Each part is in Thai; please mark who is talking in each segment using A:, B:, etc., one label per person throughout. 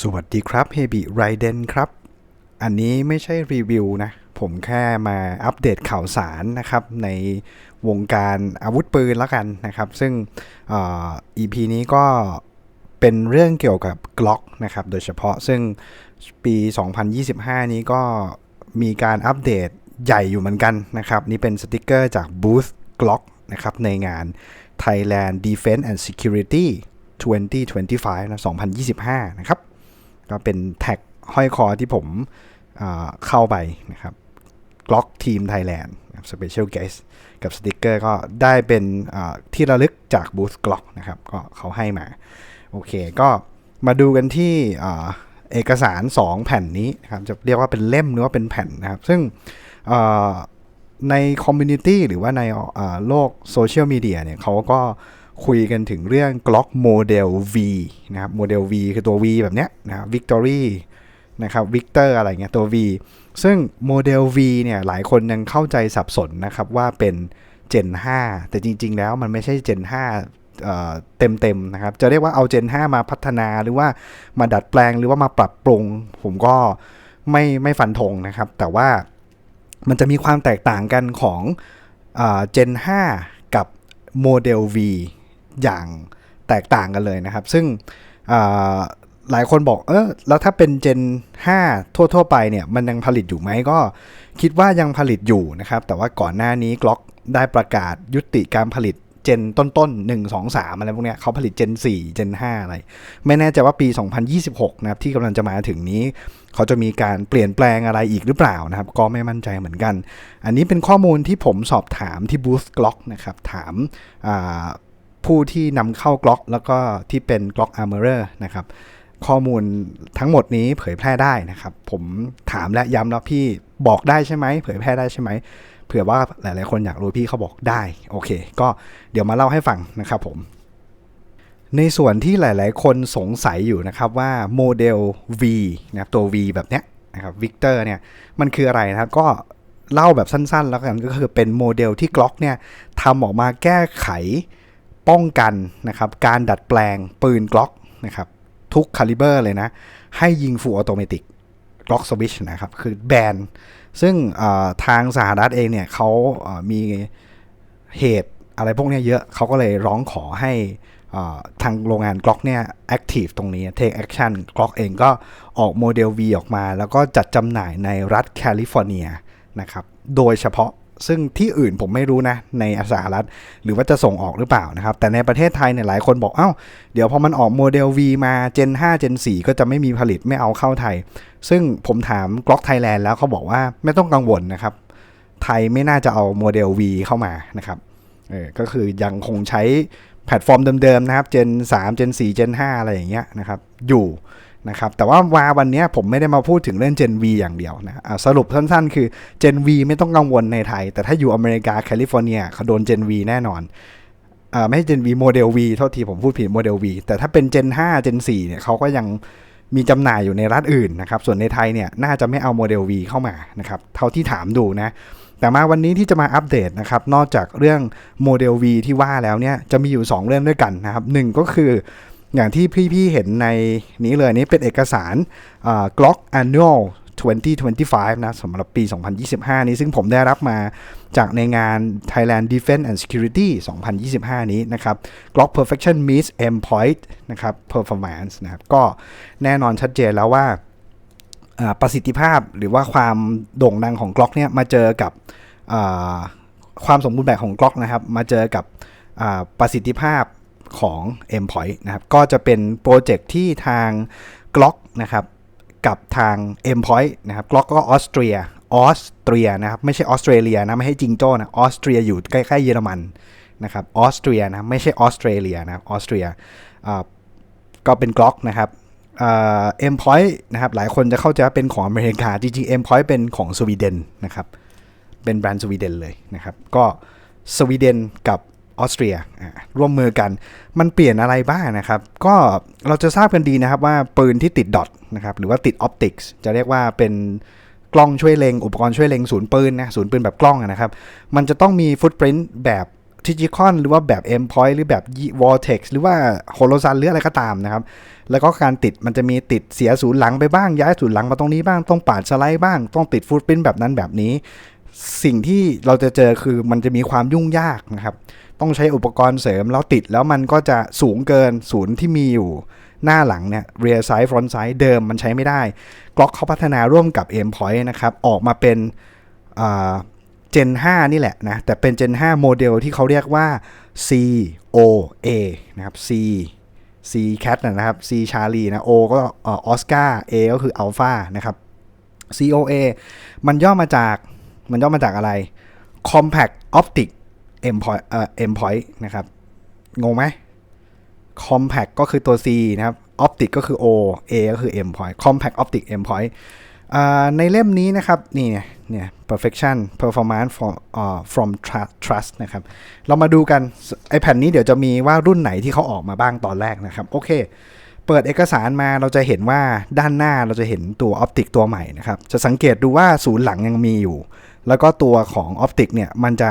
A: สวัสดีครับเฮบิไรเดนครับ อันนี้ไม่ใช่รีวิวนะ ผมแค่มาอัปเดตข่าวสารนะครับ ในวงการอาวุธปืนแล้วกันนะครับ ซึ่งอ่อ EP นี้ก็เป็นเรื่องเกี่ยวกับ Glock นะครับ โดยเฉพาะซึ่งปี 2025 นี้ก็มีการอัปเดตใหญ่อยู่เหมือนกันนะครับ นี่เป็นสติกเกอร์จากบูธ Glock นะครับในงาน Thailand Defense and Security 2025นะ2025 นะครับ ก็เป็นแท็กห้อยคอที่ผมเเข้าไปนะครับ Glock Team Thailand นะครับ Special Guest กับสติกเกอร์ก็ได้เป็นที่ระลึกจากบูธ Glock นะครับก็เขาให้มา โอเคก็มาดูกันที่เอกสาร 2 แผ่นนี้นะครับจะเรียกว่าเป็นเล่มหรือว่าเป็นแผ่นนะครับ ซึ่งในคอมมูนิตี้หรือว่าในโลกโซเชียลมีเดียเนี่ยเขาก็ คุยกันถึงเรื่อง Glock Model V นะครับ Model V คือตัว V แบบเนี้ยนะครับ Victory นะครับ Victor อะไรเงี้ยตัว V ซึ่งโมเดล V เนี่ยหลายคนยังเข้าใจสับสนนะครับว่าเป็น Gen 5 แต่จริง ๆ แล้วมันไม่ใช่ Gen 5เอ่อเต็มๆนะครับ จะเรียกว่าเอา Gen 5 มาพัฒนาหรือว่ามาดัดแปลงหรือว่ามาปรับปรุง ผมก็ไม่ไม่ฟันธงนะครับ แต่ว่ามันจะมีความแตกต่างกันของเอ่อ Gen 5กับโมเดล V อย่างแตกต่างกันเลยนะครับ ซึ่งหลายคนบอกเออแล้วถ้าเป็น Gen 5 ทั่ว ๆ ไปเนี่ยมันยังผลิตอยู่ไหมก็คิดว่ายังผลิตอยู่นะครับ แต่ว่าก่อนหน้านี้ Glock ได้ประกาศยุติการผลิตเจนต้นๆ 1 2 3 อะไรพวกเนี้ยเขาผลิต Gen 4 Gen 5อะไร ไม่แน่ใจว่าปี 2026 นะครับ ที่กำลังจะมาถึงนี้ เขาจะมีการเปลี่ยนแปลงอะไรอีกหรือเปล่านะครับ ก็ไม่มั่นใจเหมือนกัน อันนี้เป็นข้อมูลที่ผมสอบถามที่บูธ Glock นะครับ ถาม ผู้ที่นำเข้า Glock แล้วก็ที่เป็น Glock Armorer นะครับข้อมูลทั้งหมดนี้เผยแพร่ได้นะครับ ผมถามและย้ำแล้วพี่บอกได้ใช่ไหมเผยแพร่ได้ใช่ไหมเผื่อว่าหลาย ๆ คนอยากรู้พี่เขาบอกได้ โอเค ก็เดี๋ยวมาเล่าให้ฟังนะครับผม ในส่วนที่หลาย ๆ คนสงสัยอยู่นะครับว่าโมเดล V นะครับตัว V แบบเนี้ยนะครับวิกเตอร์เนี่ยมันคืออะไรนะครับก็เล่าแบบสั้น ๆ แล้วกันก็คือเป็นโมเดลที่ Glock เนี่ยทำออกมาแก้ไข ป้องกันนะครับการดัดแปลงปืน Glock นะครับทุกคาลิเบอร์เลยนะ ให้ยิงฟูลออโตเมติก Glock Switch นะครับ คือแบนซึ่งทางสหรัฐเองเนี่ยเขามีเหตุอะไรพวกนี้เยอะเขาก็เลยร้องขอให้ทางโรงงาน Glock เนี่ย active ตรงนี้ take action Glock เองก็ออกโมเดล V ออกมา แล้วก็จัดจำหน่ายในรัฐแคลิฟอร์เนียนะครับ โดยเฉพาะ ซึ่งที่อื่นผมไม่รู้นะในสหรัฐ หรือว่าจะส่งออกหรือเปล่านะครับ แต่ในประเทศไทยเนี่ยหลายคนบอกเอ้า เดี๋ยวพอมันออกโมเดล V มา Gen 5 Gen 4 ก็จะไม่มีผลิตไม่เอาเข้าไทย ซึ่งผมถาม Glock Thailand แล้วเขาบอกว่าไม่ต้องกังวลนะครับ ไทยไม่น่าจะเอาโมเดล V เข้ามานะครับเออก็คือยังคงใช้แพลตฟอร์มเดิมๆนะครับ Gen 3 Gen 4 Gen 5 อะไรอย่างเงี้ยนะครับอยู่ นะครับแต่ว่าวาวันนี้ผมไม่ได้มาพูดถึงเรื่อง Gen V อย่างเดียวนะะสรุปสั้นๆ คือ Gen V ไม่ต้องกังวลในไทย แต่ถ้าอยู่อเมริกาแคลิฟอร์เนียเขาโดน Gen V แน่นอนอไม่ใช่ Gen V โมเดล V โทษทีผมพูดผิดโมเดล V แต่ถ้าเป็น Gen 5 Gen 4เนี่ยเขาก็ยังมีจำหน่ายอยู่ในรัฐอื่นนะครับส่วนในไทยเนี่ยน่าจะไม่เอาโมเดล V เข้ามานะครับเท่าที่ถามดูนะแต่มาวันนี้ที่จะมาอัปเดตนะครับนอกจากเรื่องโมเดล V ที่ว่าแล้วเนี่ยจะมีอยู่ 2 เรื่องด้วยกันนะครับหนึ่งก็คือ อย่างที่พี่ๆเห็นในนี้เลยนี่เป็นเอกสาร Glock Annual 2025 นะสำหรับปี 2025 นี้ซึ่งผมได้รับมาจากในงาน Thailand Defense and Security 2025 นี้นะครับ Glock Perfection meets M Point นะครับ Performance นะครับก็แน่นอนชัดเจนแล้วว่าประสิทธิภาพหรือว่าความโด่งดังของ Glock เนี่ยมาเจอกับความสมบูรณ์แบบของ Glock นะครับ มาเจอกับประสิทธิภาพ ของ M Point นะครับก็จะเป็นโปรเจกต์ที่ทาง Glock นะครับกับทาง M Point นะครับ Glock ก็ออสเตรียออสเตรียนะครับไม่ใช่ออสเตรเลียนะไม่ให้จิงโจ้นะออสเตรียอยู่ใกล้ๆเยอรมันนะครับออสเตรียนะไม่ใช่ออสเตรเลียนะออสเตรียอ่าก็เป็น Glock นะครับเอ็มพอยต์นะครับหลายคนจะเข้าใจว่าเป็นของอเมริกาจริงๆ M Point เป็นของสวีเดนนะครับเป็นแบรนด์สวีเดนเลยนะครับก็สวีเดนกับ ออสเตรียร่วมมือกัน มันเปลี่ยนอะไรบ้างนะครับ ก็เราจะทราบกันดีนะครับว่าปืนที่ติดดอทนะครับหรือว่าติดออปติกส์จะเรียกว่าเป็นกล้องช่วยเล็งอุปกรณ์ช่วยเล็งศูนย์ปืนนะศูนย์ปืนแบบกล้องนะครับ มันจะต้องมีฟุตปรินต์แบบ t i g i c o n หรือว่าแบบ M point หรือแบบ Vortex หรือว่า Holosun หรืออะไรก็ตามนะครับ แล้วก็การติดมันจะมีติดเสียศูนย์หลังไปบ้าง ย้ายศูนย์หลังมาตรงนี้บ้าง ต้องปาดสไลด์บ้าง ต้องติดฟุตปิ้นแบบนั้นแบบนี้ สิ่งที่เราจะเจอคือมันจะมีความยุ่งยากนะครับ ต้องใช้อุปกรณ์เสริมแล้วติดแล้วมันก็จะสูงเกินศูนย์ที่มีอยู่หน้าหลังเนี่ย rear side front side เดิมมันใช้ไม่ได้ กล็อกเขาพัฒนาร่วมกับ M point นะครับ ออกมาเป็นอ่า Gen 5นี่แหละนะ แต่เป็น Gen 5 โมเดลที่เขาเรียกว่า COA นะครับ C C cat นะครับ C Charlie นะ O ก็ออสการ์ A ก็คือ Alpha นะครับ COA มันย่อมาจากมันย่อมาจากอะไร Compact Optic Endpoint เอ่อ M point นะครับงงไหม Compact ก็คือตัว C นะครับ Optic ก็คือ O A ก็คือ Endpoint Compact Optic Endpoint ในเล่มนี้นะครับ นี่เนี่ยเนี่ย perfection performance from uh, from trust trust นะครับ เรามาดูกัน ไอแผ่นนี้เดี๋ยวจะมีว่ารุ่นไหนที่เขาออกมาบ้างตอนแรกนะครับ โอเค เปิดเอกสารมาเราจะเห็นว่าด้านหน้าเราจะเห็นตัวออปติกตัวใหม่นะครับ จะสังเกตดูว่าศูนย์หลังยังมีอยู่ แล้วก็ตัวของออปติกเนี่ย มันจะ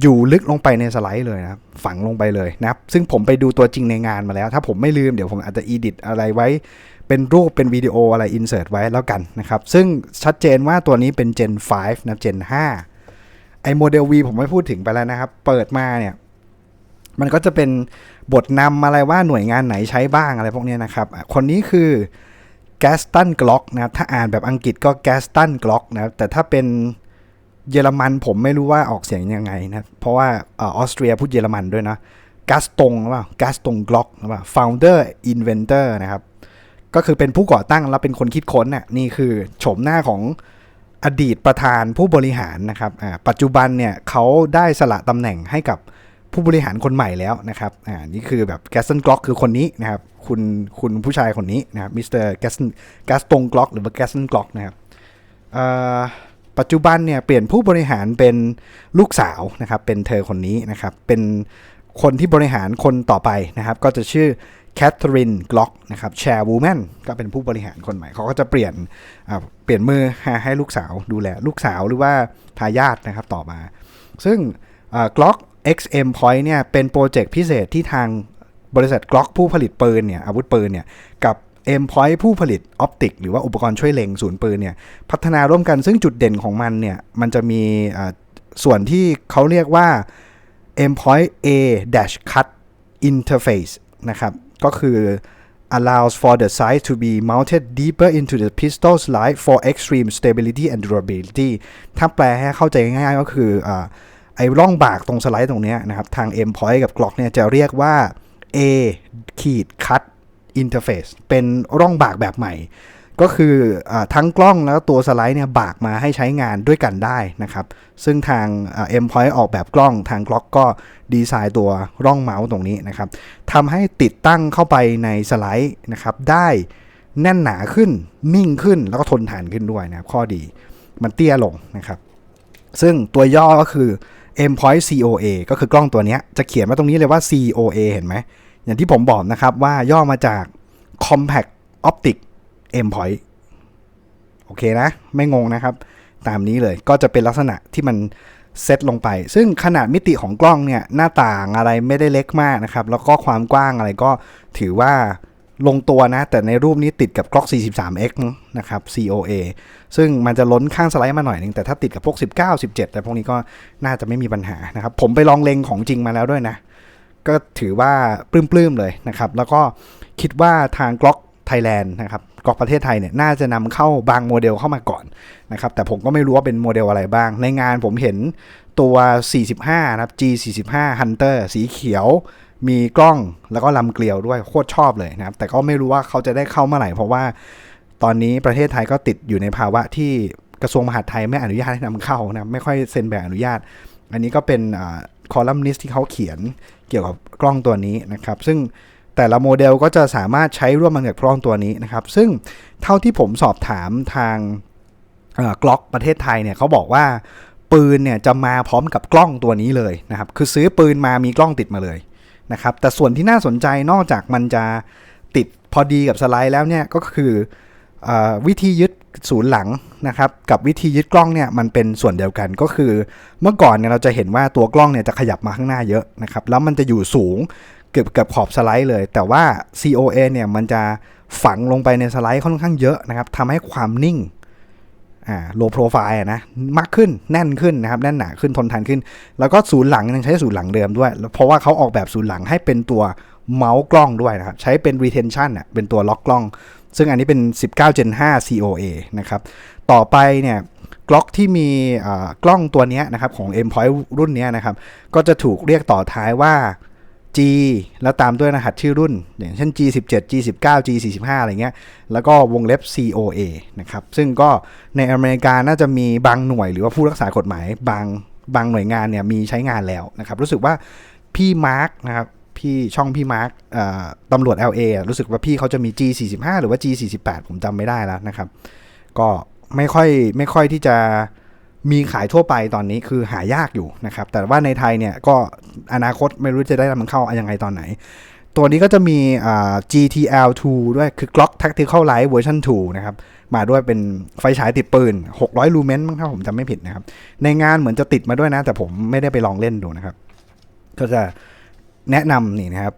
A: อยู่ลึกลงไปในสไลด์เลยนะครับฝังลงไปเลยนะครับซึ่งผมไปดูตัวจริงในงานมาแล้ว ถ้าผมไม่ลืมเดี๋ยวผมอาจจะอีดิตอะไรไว้ เป็นรูปเป็นวิดีโออะไรอินเสิร์ตไว้แล้วกันนะครับซึ่งชัดเจนว่าตัวนี้เป็น Gen 5 นะ Gen 5 ไอโมเดล V ผมไม่พูดถึงไปแล้วนะครับ เปิดมาเนี่ยมันก็จะเป็นบทนำอะไรว่าหน่วยงานไหนใช้บ้างอะไรพวกนี้นะครับ คนนี้คือ g a s t o n Glock นะครับถ้าอ่านแบบอังกฤษก็ g a s t o n Glock นะครับแต่ถ้าเป็น เยอรมันผมไม่รู้ว่าออกเสียงยังไงนะเพราะว่าออสเตรียพูดเยอรมันด้วยนะ g a s t o n หรือเปล่า g a s t o n Glock หรือเปล่า founder inventor นะครับ ก็คือเป็นผู้ก่อตั้งแล้วเป็นคนคิดค้นน่ะนี่คือโฉมหน้าของอดีตประธานผู้บริหารนะครับอ่าปัจจุบันเนี่ยเขาได้สละตำแหน่งให้กับผู้บริหารคนใหม่แล้วนะครับอ่านี่คือแบบแกสตันกล็อกคือคนนี้นะครับ คุณคุณผู้ชายคนนี้นะครับมิสเตอร์แกสตันแกสตงกล็อกหรือว่าแกสตันกล็อกนะครับอ่า ปัจจุบันเนี่ยเปลี่ยนผู้บริหารเป็นลูกสาวนะครับ เป็นเธอคนนี้นะครับ เป็นคนที่บริหารคนต่อไปนะครับ ก็จะชื่อแคทเธอรีนกล็อกนะครับแชร์วูแมนก็เป็นผู้บริหารคนใหม่เขาก็จะเปลี่ยนเปลี่ยนมือให้ให้ลูกสาวดูแลลูกสาวหรือว่าทายาทนะครับต่อมา ซึ่งกล็อก XM Point เนี่ยเป็นโปรเจกต์พิเศษที่ทางบริษัทกล็อกผู้ผลิตปืนเนี่ยอาวุธปืนเนี่ยกับ M Point ผู้ผลิตออปติกหรือว่าอุปกรณ์ช่วยเล็งศูนย์ปืนเนี่ยพัฒนาร่วมกันซึ่งจุดเด่นของมันเนี่ยมันจะมีส่วนที่เขาเรียกว่า M Point A dash cut interface นะครับ ก็คือ allows for the sight to be mounted deeper into the pistol slide for extreme stability and durability ถ้าแปลให้เข้าใจง่ายๆก็คืออไอ้ร่องบากตรงสไลด์ตรงเนี้ยนะครับ ทาง M point กับ Glock เนี่ยจะเรียกว่า A ขีด cut interface เป็นร่องบากแบบใหม่ ก็คืออทั้งกล้องแล้วตัวสไลด์เนี่ยบากมาให้ใช้งานด้วยกันได้นะครับ ซึ่งทางเอ็มพอยต์ออกแบบกล้องทางกล็อกก็ดีไซน์ตัวร่องเมาส์ตรงนี้นะครับทำให้ติดตั้งเข้าไปในสไลด์นะครับ ได้แน่นหนาขึ้นนิ่งขึ้นแล้วก็ทนทานขึ้นด้วยนะครับข้อดีมันเตี้ยลงนะครับ ซึ่งตัวย่อก็คือ M point COA ก็คือกล้องตัวนี้จะเขียนมาตรงนี้เลยว่า COA เห็นไหม อย่างที่ผมบอกนะครับว่าย่อมาจาก Compact Optic M point โอเคนะ ไม่งงนะครับ ตามนี้เลยก็จะเป็นลักษณะที่มันเซตลงไป ซึ่งขนาดมิติของกล้องเนี่ย หน้าต่างอะไรไม่ได้เล็กมากนะครับ แล้วก็ความกว้างอะไรก็ถือว่าลงตัวนะ แต่ในรูปนี้ติดกับกล้อง 43x นะครับ COA ซึ่งมันจะล้นข้างสไลด์มาหน่อยหนึง แต่ถ้าติดกับพวก 19 17 แต่พวกนี้ก็น่าจะไม่มีปัญหานะครับ ผมไปลองเล็งของจริงมาแล้วด้วยนะ ก็ถือว่าปลื้มๆเลยนะครับ แล้วก็คิดว่าทางกล็อกไทยแลนด์นะครับกล็อกประเทศไทยเนี่ยน่าจะนำเข้าบางโมเดลเข้ามาก่อนนะครับ แต่ผมก็ไม่รู้ว่าเป็นโมเดลอะไรบ้าง ในงานผมเห็นตัว 45 นะครับ G45 Hunter สีเขียว มีกล้องแล้วก็ลำเกลียวด้วยโคตรชอบเลยนะครับ แต่ก็ไม่รู้ว่าเขาจะได้เข้าเมื่อไหร่เพราะว่าตอนนี้ประเทศไทยก็ติดอยู่ในภาวะที่กระทรวงมหาดไทยไม่อนุญาตให้นำเข้านะไม่ค่อยเซ็นแบบอนุญาต อันนี้ก็เป็น คอลัมนิสที่เขาเขียนเกี่ยวกับกล้องตัวนี้นะครับ ซึ่งแต่ละโมเดลก็จะสามารถใช้ร่วมกันกับกล้องตัวนี้นะครับ ซึ่งเท่าที่ผมสอบถามทางกล็อกประเทศไทยเนี่ยเขาบอกว่าปืนเนี่ยจะมาพร้อมกับกล้องตัวนี้เลยนะครับ คือซื้อปืนมามีกล้องติดมาเลยนะครับ แต่ส่วนที่น่าสนใจนอกจากมันจะติดพอดีกับสไลด์แล้วเนี่ยก็คือเออวิธียึด ศูนย์หลังนะครับกับวิธียึดกล้องเนี่ยมันเป็นส่วนเดียวกันก็คือ เมื่อก่อนเนี่ยเราจะเห็นว่าตัวกล้องเนี่ยจะขยับมาข้างหน้าเยอะนะครับแล้วมันจะอยู่สูงเกือบเกือบขอบสไลด์เลย แต่ว่า COA เนี่ยมันจะฝังลงไปในสไลด์ค่อนข้างเยอะนะครับทำให้ความนิ่งอ่า low profile อะนะมากขึ้นแน่นขึ้นนะครับแน่นหนาขึ้นทนทานขึ้น แล้วก็ศูนย์หลังยังใช้ศูนย์หลังเดิมด้วย เพราะว่าเขาออกแบบศูนย์หลังให้เป็นตัวเมาส์กล้องด้วยนะครับใช้เป็น retention อะเป็นตัวล็อกกล้อง ซึ่งอันนี้เป็น 19 Gen 5 COA นะครับ ต่อไปเนี่ยกล็อกที่มีกล้องตัวนี้นะครับของ M Point รุ่นนี้นะครับ ก็จะถูกเรียกต่อท้ายว่า G แล้วตามด้วยรหัสชื่อรุ่น อย่างเช่น G17 G19 G45 อะไรเงี้ย แล้วก็วงเล็บ COA นะครับ ซึ่งก็ในอเมริกาน่าจะมีบางหน่วยหรือว่าผู้รักษากฎหมายบางบางหน่วยงานเนี่ยมีใช้งานแล้วนะครับ รู้สึกว่าพี่มาร์กนะครับ พี่ช่องพี่มาร์กตำรวจ LA รู้สึกว่าพี่เขาจะมี G45 หรือว่า G48 ผมจำไม่ได้แล้วนะครับ ก็ไม่ค่อยไม่ค่อยที่จะมีขายทั่วไปตอนนี้คือหายากอยู่นะครับ แต่ว่าในไทยเนี่ยก็อนาคตไม่รู้จะได้มันเข้ายังไงตอนไหน ตัวนี้ก็จะมี GTL2 ด้วยคือ Glock Tactical Light Version 2 นะครับ มาด้วยเป็นไฟฉายติดปืน 600 ลูเมนมั้งถ้าผมจำไม่ผิดนะครับ ในงานเหมือนจะติดมาด้วยนะ แต่ผมไม่ได้ไปลองเล่นดูนะครับ ก็จะ แนะนำนี่นะครับ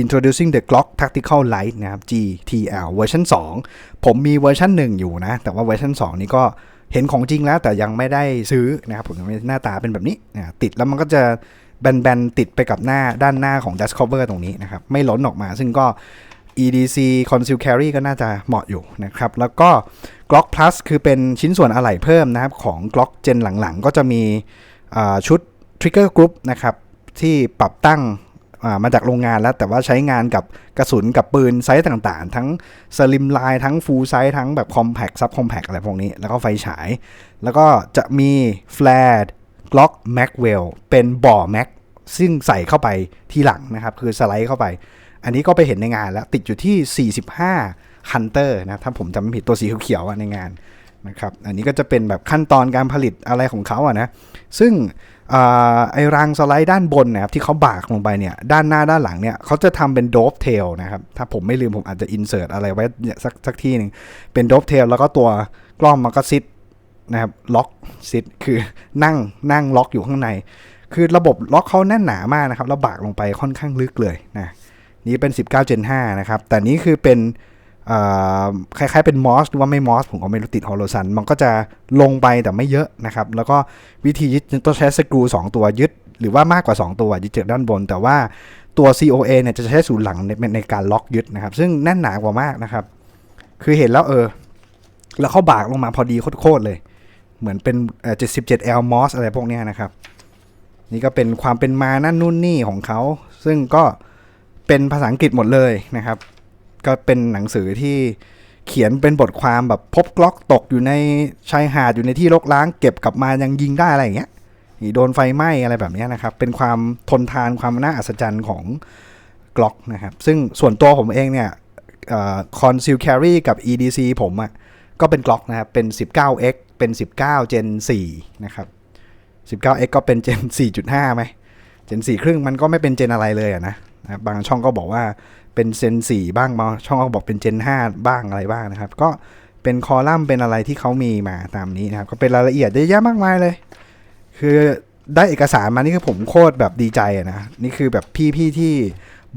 A: introducing the Glock Tactical Light นะครับ GTL เวอร์ชัน2 ผมมีเวอร์ชัน1 อยู่นะ แต่ว่าเวอร์ชัน2 นี้ก็เห็นของจริงแล้วแต่ยังไม่ได้ซื้อนะครับ ผมหน้าตาเป็นแบบนี้นะติดแล้วมันก็จะแบนๆ ติดไปกับหน้าด้านหน้าของ dash cover ตรงนี้นะครับ ไม่ล้นออกมา ซึ่งก็ EDC conceal carry ก็น่าจะเหมาะอยู่นะครับ แล้วก็ Glock Plus คือเป็นชิ้นส่วนอะไหล่เพิ่มนะครับ ของ Glock Gen หลังๆ ก็จะมีชุด Trigger Group นะครับ ที่ปรับตั้งมาจากโรงงานแล้วแต่ว่าใช้งานกับกระสุนกับปืนไซส์ต่างๆ ทั้งสลิมไลน์ทั้งฟูลไซส์ทั้งแบบคอมแพคซับคอมแพคอะไรพวกนี้ แล้วก็ไฟฉาย แล้วก็จะมีแฟลชกล็อกแม็กเวลเป็นบ่อแม็กซึ่งใส่เข้าไปทีหลังนะครับ คือสไลด์เข้าไป อันนี้ก็ไปเห็นในงานแล้ว ติดอยู่ที่ 45 Hunter นะถ้าผมจำไม่ผิดตัวสีเขียวๆในงานนะครับ อันนี้ก็จะเป็นแบบขั้นตอนการผลิตอะไรของเขาอะนะ ซึ่ง ไอรางสไลด์ด้านบนนะครับที่เขาบากลงไปเนี่ยด้านหน้าด้านหลังเนี่ยเขาจะทำเป็นโดฟเทลนะครับถ้าผมไม่ลืมผมอาจจะอินเสิร์ตอะไรไว้สักสักที่หนึ่งเป็นโดฟเทลแล้วก็ตัวกล้องมันก็ซิดนะครับล็อกซิดคือนั่งนั่งล็อกอยู่ข้างใน คือระบบล็อกเขาแน่นหนามากนะครับแล้วบากลงไปค่อนข้างลึกเลยนะนี่เป็น 19 Gen 5 นะครับ แต่นี้คือเป็น คล้ายๆเป็นมอสหรือว่าไม่มอสผมก็ไม่รู้ติดฮอลโลซันมันก็จะลงไปแต่ไม่เยอะนะครับ แล้วก็วิธียึดต้องใช้สกรู2 ตัวยึด หรือว่ามากกว่า 2 ตัวยึดจากด้านบน แต่ว่าตัว COA เนี่ยจะใช้ศูนย์หลังในในการล็อกยึดนะครับ ซึ่งแน่นหนากว่ามากนะครับ คือเห็นแล้วเออ แล้วเข้าบากลงมาพอดีโคตรเลย เหมือนเป็นเอ่อ 77L MOS อะไรพวกนี้นะครับ นี่ก็เป็นความเป็นมานั่นนู่นนี่ของเขา ซึ่งก็เป็นภาษาอังกฤษหมดเลยนะครับ ก็เป็นหนังสือที่เขียนเป็นบทความแบบพบกล็อกตกอยู่ในชายหาดอยู่ในที่รกร้าง เก็บกลับมายังยิงได้อะไรอย่างเงี้ยโดนไฟไหม้อะไรแบบนี้นะครับ เป็นความทนทานความน่าอัศจรรย์ของกล็อกนะครับ ซึ่งส่วนตัวผมเองเนี่ยคอนซิลแครีกับ EDC ผมอะ่ะก็เป็นกล็อกนะครับ เป็น 19x เป็น 19 Gen 4นะครับ 19x ก็เป็น Gen 4.5ไหม Gen 4 ครึ่งมันก็ไม่เป็นเจนอะไรเลยอะนะ บางช่องก็บอกว่า เป็นเจน4บ้างมาช่องก็บอกเป็นเจน5บ้างอะไรบ้างนะครับ ก็เป็นคอลัมน์เป็นอะไรที่เขามีมาตามนี้นะครับ ก็เป็นรายละเอียดเยอะแยะมากมายเลย คือได้เอกสารมานี่คือผมโคตรแบบดีใจนะ นี่คือแบบพี่ๆที่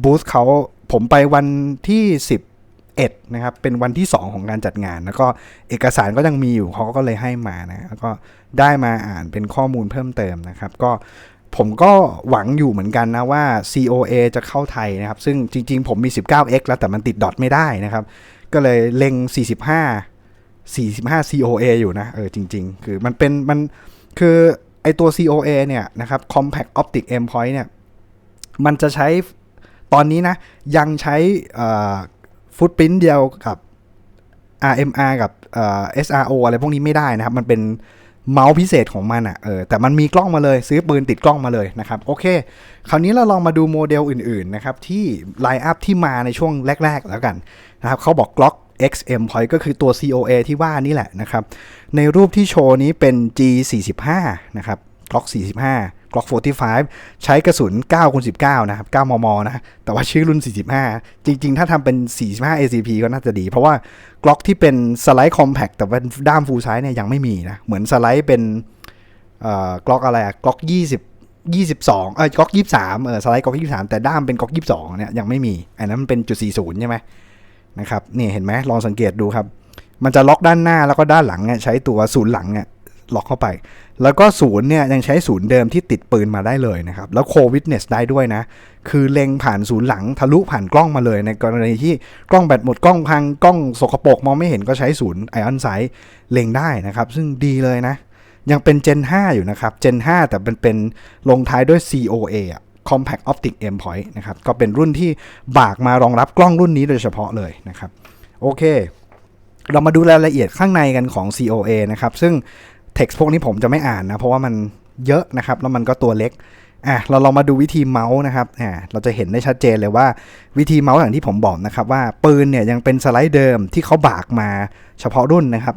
A: บูธเขาผมไปวันที่ 11นะครับ เป็นวันที่ 2 ของการจัดงาน แล้วก็เอกสารก็ยังมีอยู่เขาก็เลยให้มานะแล้วก็ได้มาอ่านเป็นข้อมูลเพิ่มเติมนะครับ ก็ ผมก็หวังอยู่เหมือนกันนะว่า COA จะเข้าไทยนะครับ ซึ่งจริงๆ ผมมี 19x แล้วแต่มันติดดอทไม่ได้นะครับ ก็เลยเล็ง 45 45 COA อยู่นะ เออจริง ๆ คือมันเป็นมันคือไอตัว COA เนี่ยนะครับ Compact Optic Endpoint เนี่ย มันจะใช้ตอนนี้นะ ยังใช้ฟุตปรินเดียวกับ RMR กับ SRO อะไรพวกนี้ไม่ได้นะครับ มันเป็น เมาส์พิเศษของมันอะ่ะเออแต่มันมีกล้องมาเลยซื้อปืนติดกล้องมาเลยนะครับโอเค คราวนี้เราลองมาดูโมเดลอื่นๆนะครับที่ไลน์อัพที่มาในช่วงแรก ๆ แล้วกันนะครับเขาบอกกล็อก XM Point ก็คือตัว COA ที่ว่านี่แหละนะครับ ในรูปที่โชว์นี้เป็น G45 นะครับกล็อก45 Glock 45 ใช้กระสุน9คูณ19 นะครับ 9 มม นะ แต่ว่าชื่อรุ่น 45 จริง ๆ ถ้าทำเป็น 45 ACP ก็น่าจะดี เพราะว่า Glock ที่เป็นสไลด์คอมแพคแต่เป็นด้ามฟูลไซส์เนี่ยยังไม่มีนะ เหมือนสไลด์เป็นเอ่อ Glock อะไรอะ Glock 20 22 เออ Glock 23 เออ สไลด์ Glock 23 แต่ด้ามเป็น Glock 22 เนี่ยยังไม่มี อันนั้นมันเป็นจุด40 ใช่ไหมนะครับ นี่เห็นไหมลองสังเกตดูครับ มันจะล็อกด้านหน้าแล้วก็ด้านหลังเนี่ยใช้ตัวศูนย์หลังเนี่ย ล็อกเข้าไป แล้วก็ศูนย์เนี่ยยังใช้ศูนย์เดิมที่ติดปืนมาได้เลยนะครับ แล้วโควิดเนสได้ด้วยนะ คือเล็งผ่านศูนย์หลังทะลุผ่านกล้องมาเลย ในกรณีที่กล้องแบตหมดกล้องพังกล้องสกปรกมองไม่เห็นก็ใช้ศูนย์ไอออนไซด์เล็งได้นะครับ ซึ่งดีเลยนะ ยังเป็น Gen 5 อยู่นะครับ Gen 5 แต่เป็นเป็นลงท้ายด้วย COA อะ Compact Optic Endpoint นะครับ ก็เป็นรุ่นที่บากมารองรับกล้องรุ่นนี้โดยเฉพาะเลยนะครับ โอเค เรามาดูรายละเอียดข้างในกันของ COA นะครับ ซึ่ง เท็กซ์พวกนี้ผมจะไม่อ่านนะ เพราะว่ามันเยอะนะครับ แล้วมันก็ตัวเล็กอะเราลองมาดูวิธีเมาส์นะครับอ่าเราจะเห็นได้ชัดเจนเลยว่าวิธีเมาส์อย่างที่ผมบอกนะครับว่าปืนเนี่ยยังเป็นสไลด์เดิมที่เขาบากมาเฉพาะรุ่นนะครับ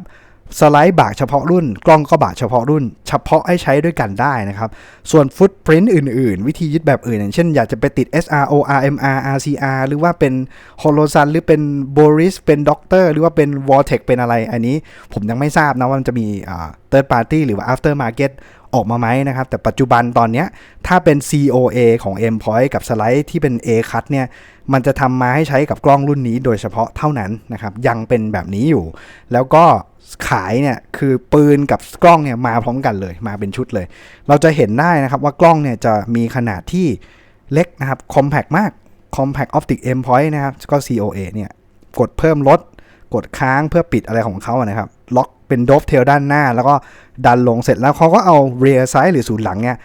A: สไลด์บากเฉพาะรุ่น กล้องก็บากเฉพาะรุ่น เฉพาะให้ใช้ด้วยกันได้นะครับ ส่วนฟุตปรินต์อื่นๆ วิธียึดแบบอื่น อย่างเช่นอยากจะไปติด SRO RMR RCR หรือว่าเป็น h o l o s u n หรือเป็น Boris เป็นด็อกเตอร์หรือว่าเป็น Vortex เป็นอะไร อันนี้ผมยังไม่ทราบนะว่ามันจะมี third party หรือว่า after market ออกมาไหมนะครับ แต่ปัจจุบันตอนนี้ถ้าเป็น COA ของ M Point กับสไลด์ที่เป็น A cut เนี่ย มันจะทำมาให้ใช้กับกล้องรุ่นนี้ โดยเฉพาะเท่านั้นนะครับ ยังเป็นแบบนี้อยู่ แล้วก็ขายเนี่ยคือปืนกับกล้องเนี่ยมาพร้อมกันเลย มาเป็นชุดเลย เราจะเห็นได้นะครับว่ากล้องเนี่ยจะมีขนาดที่เล็กนะครับ compact มาก compact optic aim point นะครับ ก็ COA เนี่ย กดเพิ่มลด กดค้างเพื่อปิดอะไรของเขาอะนะครับ ล็อกเป็นโดฟเทลด้านหน้า แล้วก็ดันลงเสร็จแล้วเขาก็เอา rear side หรือศูนย์หลังเนี่ย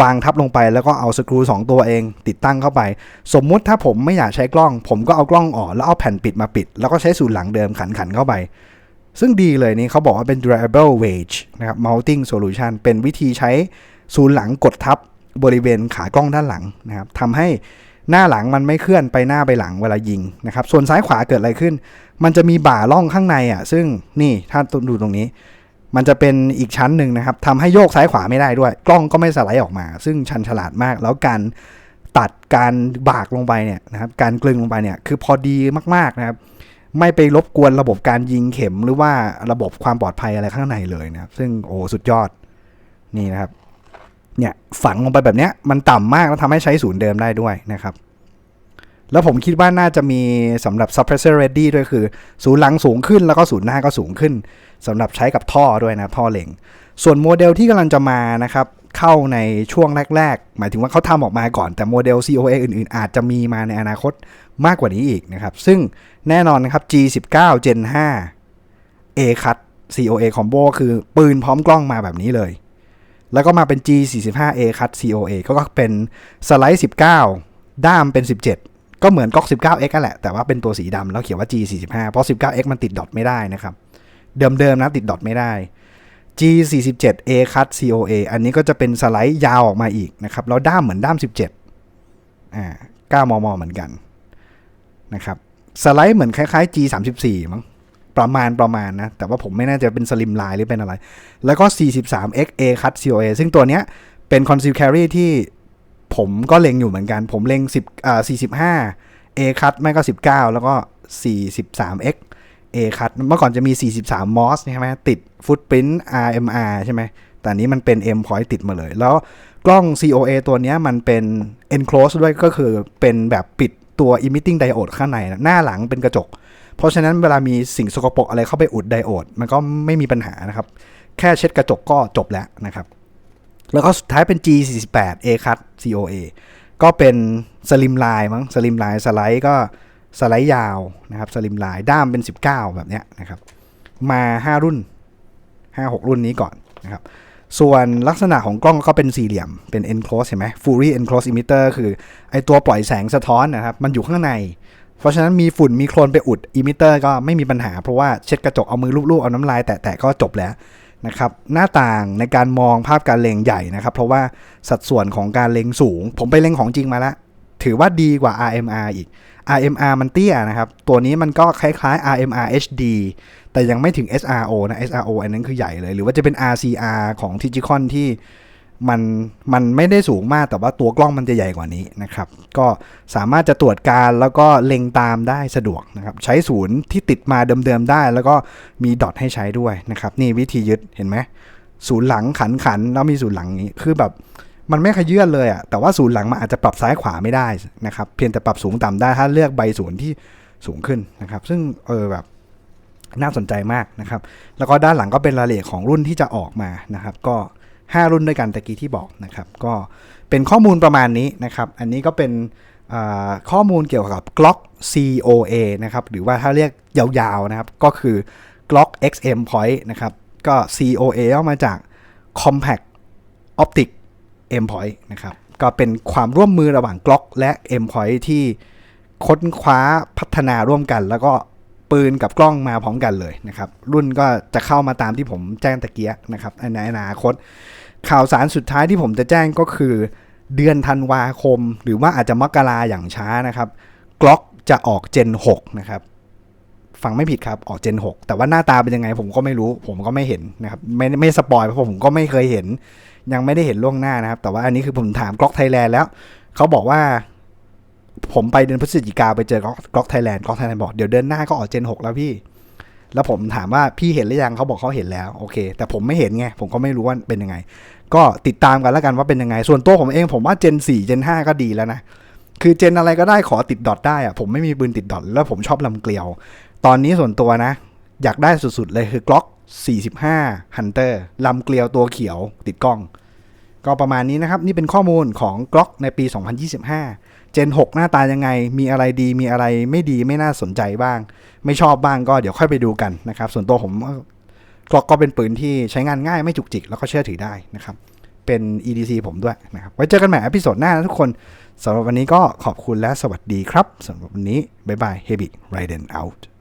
A: วางทับลงไปแล้วก็เอาสกรู2 ตัวเอง ติดตั้งเข้าไป สมมุติถ้าผมไม่อยากใช้กล้อง ผมก็เอากล้องออกแล้วเอาแผ่นปิดมาปิด แล้วก็ใช้ศูนย์หลังเดิมขันขันเข้าไป ซึ่งดีเลยนี่เขาบอกว่าเป็น durable wedge นะครับ mounting solution เป็นวิธีใช้ศูนหลังกดทับบริเวณขากล้องด้านหลังนะครับทำให้หน้าหลังมันไม่เคลื่อนไปหน้าไปหลังเวลายิงนะครับส่วนซ้ายขวาเกิดอะไรขึ้น มันจะมีบ่าล่องข้างในอะซึ่งนี่ถ้าดูตรงนี้ มันจะเป็นอีกชั้นหนึ่งนะครับทำให้โยกซ้ายขวาไม่ได้ด้วย กล้องก็ไม่สไลด์ออกมา ซึ่งชันฉลาดมาก แล้วการตัดการบากลงไปเนี่ยนะครับ การกลึงลงไปเนี่ยคือพอดีมากๆนะครับ ไม่ไปรบกวนระบบการยิงเข็มหรือว่าระบบความปลอดภัยอะไรข้างในเลยนะครับ ซึ่งโอ้สุดยอดนี่นะครับ เนี่ยฝังลงไปแบบเนี้ยมันต่ำมากแล้วทำให้ใช้ศูนย์เดิมได้ด้วยนะครับ แล้วผมคิดว่าน่าจะมีสำหรับ suppressor ready ด้วยคือ ศูนย์หลังสูงขึ้นแล้วก็ศูนย์หน้าก็สูงขึ้นสำหรับใช้กับท่อด้วยนะท่อเล็ง ส่วนโมเดลที่กำลังจะมานะครับเข้าในช่วงแรก ๆ หมายถึงว่าเขาทำออกมาก่อนแต่โมเดล COA อื่นๆ อาจจะมีมาในอนาคตมากกว่านี้อีกนะครับ ซึ่งแน่นอนนะครับ G19 Gen 5 A cut COA combo คือปืนพร้อมกล้องมาแบบนี้เลย แล้วก็มาเป็น G45A cut COA ก็เป็นสไลด์ 19 ด้ามเป็น 17 ก็เหมือนก๊อก 19X แหละ แต่ว่าเป็นตัวสีดำแล้วเขียนว่า G45 เพราะ 19X มันติดดอทไม่ได้นะครับ เดิมๆนะติดดอทไม่ได้ G47A cut COA อันนี้ก็จะเป็นสไลด์ยาวออกมาอีกนะครับ แล้วด้ามเหมือนด้าม 17อ่า9มม เหมือนกันนะครับ สไลด์เหมือนคล้ายๆ G34 มั้งประมาณประมาณนะ แต่ว่าผมไม่แน่ใจเป็นสลิมไลน์หรือเป็นอะไร แล้วก็ 43XA cut COA ซึ่งตัวเนี้ยเป็น conceal carry ที่ ผมก็เล็งอยู่เหมือนกัน ผมเล็ง10อ่า45 A cut ไม่ก็ 19 แล้วก็ 43X A cut เมื่อก่อนจะมี 43 MOS ใช่ไหมติด footprint RMR ใช่ไหมแต่นี้มันเป็น M point ติดมาเลย แล้วกล้อง COA ตัวนี้มันเป็น enclose ด้วยก็คือเป็นแบบปิดตัว emitting diode ข้างใน หน้าหลังเป็นกระจก เพราะฉะนั้นเวลามีสิ่งสกปรกอะไรเข้าไปอุดไดโอด มันก็ไม่มีปัญหานะครับ แค่เช็ดกระจกก็จบแล้วนะครับ แล้วก็สุดท้ายเป็น G48 A cut COA ก็เป็นสลิมไลน์มั้งสลิมไลน์สไลด์ก็สไลด์ยาวนะครับสลิมไลน์ด้ามเป็น 19 แบบเนี้ยนะครับ มา 5 รุ่น 5-6 รุ่นนี้ก่อนนะครับ ส่วนลักษณะของกล้องก็เป็นสี่เหลี่ยมเป็น enclose เห็นไหม fully enclose emitter คือไอตัวปล่อยแสงสะท้อนนะครับ มันอยู่ข้างใน เพราะฉะนั้นมีฝุ่นมีโคลนไปอุด emitter ก็ไม่มีปัญหาเพราะว่าเช็ดกระจกเอามือลูบๆเอาน้ำลายแตะๆก็จบแล้ว นะครับหน้าต่างในการมองภาพการเล็งใหญ่นะครับ เพราะว่าสัดส่วนของการเล็งสูง ผมไปเล็งของจริงมาแล้วถือว่าดีกว่า RMR อีก RMR มันเตี้ยนะครับ ตัวนี้มันก็คล้ายๆ RMR HD แต่ยังไม่ถึง SRO นะ SRO อันนั้นคือใหญ่เลย หรือว่าจะเป็น RCR ของ t i g i c o n ที่ มันมันไม่ได้สูงมากแต่ว่าตัวกล้องมันจะใหญ่กว่านี้นะครับ ก็สามารถจะตรวจการแล้วก็เล็งตามได้สะดวกนะครับใช้ศูนย์ที่ติดมาเดิมๆได้ แล้วก็มีดอทให้ใช้ด้วยนะครับ นี่วิธียึดเห็นไหมศูนย์หลังขันขันแล้วมีศูนย์หลังนี้คือแบบมันไม่ขยื่นเลยอะแต่ว่าศูนย์หลังมันอาจจะปรับซ้ายขวาไม่ได้นะครับ เพียงแต่ปรับสูงต่ำได้ถ้าเลือกใบศูนย์ที่สูงขึ้นนะครับ ซึ่งเออแบบน่าสนใจมากนะครับ แล้วก็ด้านหลังก็เป็นรายละเอียดของรุ่นที่จะออกมานะครับ ก็ 5 รุ่นด้วยกันตะกี้ที่บอกนะครับ ก็เป็นข้อมูลประมาณนี้นะครับ อันนี้ก็เป็นข้อมูลเกี่ยวกับ Glock COA นะครับ หรือว่าถ้าเรียกยาวๆนะครับ ก็คือ Glock XM Point นะครับ ก็ COA ย่อมาจาก Compact Optic M Point นะครับ ก็เป็นความร่วมมือระหว่าง Glock และ M Point ที่ค้นคว้าพัฒนาร่วมกัน แล้วก็ ปืนกับกล้องมาพร้อมกันเลยนะครับ รุ่นก็จะเข้ามาตามที่ผมแจ้งตะเกียะนะครับในอนาคต ข่าวสารสุดท้ายที่ผมจะแจ้งก็คือ เดือนธันวาคม หรือว่าอาจจะมกราอย่างช้านะครับ Glock จะออก Gen 6 นะครับฟังไม่ผิดครับออก Gen 6 แต่ว่าหน้าตาเป็นยังไงผมก็ไม่รู้ ผมก็ไม่เห็นนะครับไม่ไม่สปอยเพราะผมก็ไม่เคยเห็น ยังไม่ได้เห็นล่วงหน้านะครับ แต่ว่าอันนี้คือผมถาม Glock Thailand แล้ว เขาบอกว่า ผมไปเดือนพฤศจิกาไปเจอ Glock Glock Thailand Glock Thailand บอกเดี๋ยวเดือนหน้าก็ออก Gen 6แล้วพี่ แล้วผมถามว่าพี่เห็นหรือยังเขาบอกเขาเห็นแล้วโอเค แต่ผมไม่เห็นไงผมก็ไม่รู้ว่าเป็นยังไง ก็ติดตามกันแล้วกันว่าเป็นยังไง ส่วนตัวผมเองผมว่า Gen 4 Gen 5ก็ดีแล้วนะคือเจนอะไรก็ได้ขอติดดอทได้อะผมไม่มีปืนติดดอทแล้วผมชอบลำเกลียว ตอนนี้ส่วนตัวนะ อยากได้สุดๆเลยคือ Glock 45 Hunter ลำเกลียวตัวเขียวติดกล้อง ก็ประมาณนี้นะครับ นี่เป็นข้อมูลของ Glock ในปี 2025 Gen 6 หน้าตายังไง มีอะไรดี มีอะไรไม่ดีไม่น่าสนใจบ้าง ไม่ชอบบ้างก็เดี๋ยวค่อยไปดูกันนะครับ ส่วนตัวผมก็ก็เป็นปืนที่ใช้งานง่ายไม่จุกจิก แล้วก็เชื่อถือได้นะครับ เป็น EDC ผมด้วยนะครับ ไว้เจอกันใหม่อพิโซดหน้านะทุกคนสำหรับวันนี้ก็ขอบคุณและสวัสดีครับสำหรับวันนี้บ๊ายบาย Heavy Raiden out